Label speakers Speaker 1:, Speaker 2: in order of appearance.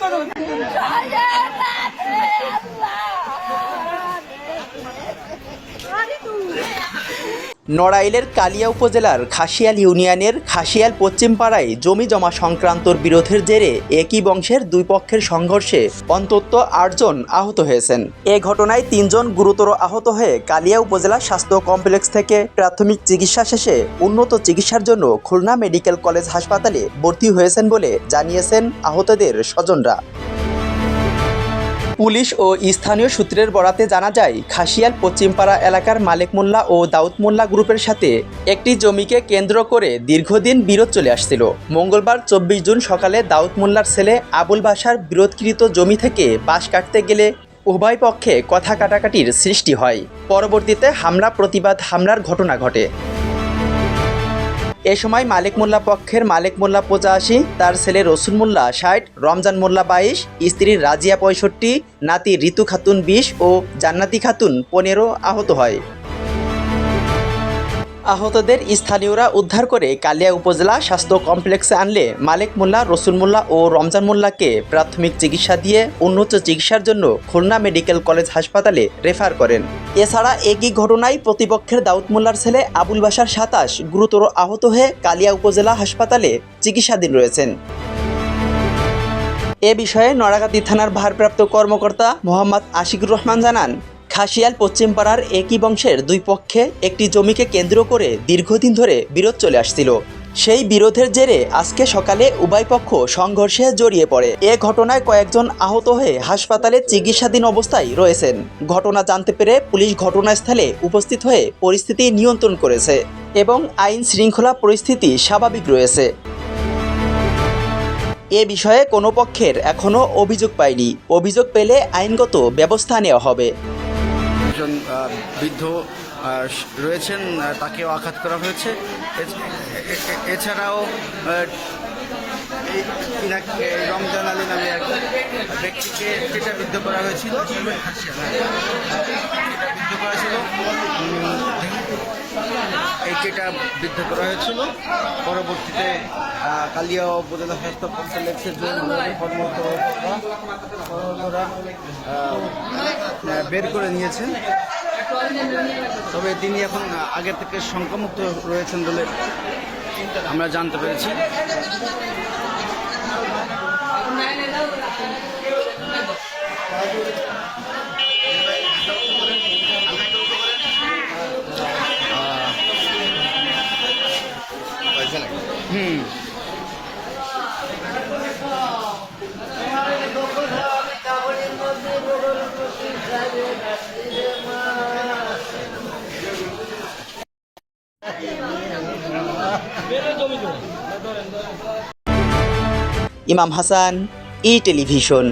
Speaker 1: করুন নড়াইলের কালিয়া উপজেলার খাসিয়াল ইউনিয়নের খাসিয়াল পশ্চিম পাড়ায় জমি জমা সংক্রান্তর বিরোধের জেরে একই বংশের দুই পক্ষের সংঘর্ষে অন্তত আটজন আহত হয়েছেন। এ ঘটনায় তিনজন গুরুতর আহত হয়ে কালিয়া উপজেলা স্বাস্থ্য কমপ্লেক্স থেকে প্রাথমিক চিকিৎসা শেষে উন্নত চিকিৎসার জন্য খুলনা মেডিকেল কলেজ হাসপাতালে ভর্তি হয়েছেন বলে জানিয়েছেন আহতদের স্বজনরা। পুলিশ ও স্থানীয় সূত্রের বরাতে জানা যায়, খাসিয়াল পশ্চিমপাড়া এলাকার মালিক মোল্লা ও দাউদ মোল্লা গ্রুপের সাথে একটি জমিকে কেন্দ্র করে দীর্ঘদিন বিরোধ চলে আসছিল। মঙ্গলবার চব্বিশ জুন সকালে দাউদ মোল্লার ছেলে আবুল বাসার বিরোধকৃত জমি থেকে বাঁশ কাটতে গেলে উভয় পক্ষে কথা কাটাকাটির সৃষ্টি হয়। পরবর্তীতে হামলা, প্রতিবাদ, হামলার ঘটনা ঘটে। এ সময় মালিক মোল্লা পক্ষের মালিক মোল্লা পঁচাশি, তার ছেলে রসুল মোল্লা ষাট, রমজান মোল্লা বাইশ, স্ত্রী রাজিয়া পঁয়ষট্টি, নাতি ঋতু খাতুন বিশ ও জান্নাতি খাতুন পনেরো আহত হয়। আহতদের স্থানীয়রা উদ্ধার করে কালিয়া উপজেলা স্বাস্থ্য কমপ্লেক্সে আনলে মালিক মোল্লা, রসুল মোল্লা ও রমজান মোল্লাকে প্রাথমিক চিকিৎসা দিয়ে উন্নত চিকিৎসার জন্য খুলনা মেডিকেল কলেজ হাসপাতালে রেফার করেন। এছাড়া একই ঘটনায় প্রতিপক্ষের দাউদ মোল্লার ছেলে আবুল বাসার সাতাশ গুরুতর আহত হয়ে কালিয়া উপজেলা হাসপাতালে চিকিৎসাধীন রয়েছেন। এ বিষয়ে নড়াগাতি থানার ভারপ্রাপ্ত কর্মকর্তা মোহাম্মদ আশিকুর রহমান জানান খাসিয়াল পশ্চিমপাড়ার একই বংশের দুই পক্ষে একটি জমিকে কেন্দ্র করে দীর্ঘদিন ধরে বিরোধ চলে আসছিল। সেই বিরোধের জেরে আজকে সকালে উভয় পক্ষ সংঘর্ষে জড়িয়ে পড়ে। এ ঘটনায় কয়েকজন আহত হয়ে হাসপাতালে চিকিৎসাধীন অবস্থায় রয়েছেন। ঘটনা জানতে পেরে পুলিশ ঘটনাস্থলে উপস্থিত হয়ে পরিস্থিতি নিয়ন্ত্রণ করেছে এবং আইন শৃঙ্খলা পরিস্থিতি স্বাভাবিক রয়েছে। এ বিষয়ে কোনো পক্ষের এখনও অভিযোগ পায়নি। অভিযোগ পেলে আইনগত ব্যবস্থা নেওয়া হবে।
Speaker 2: একজন বৃদ্ধ রয়েছেন তাকেও আঘাত করা হয়েছে। এছাড়াও রমজান আলী নামে এক ব্যক্তিকে সেটা বিদ্ধ করা হয়েছিল হ্যাঁ, যেটা বিদ্ধ করা ছিল উম, এই যেটা বৃদ্ধ করা হয়েছিল, পরবর্তীতে কালিয়া উপজেলা স্বাস্থ্য কমপ্লেক্সের জন্য কর্মরত বের করে নিয়েছেন। তবে তিনি এখন আগে থেকে শঙ্কামুক্ত রয়েছেন বলে আমরা জানতে পেরেছি। হুম
Speaker 1: ইমাম হাসান ই টেলিভিশন।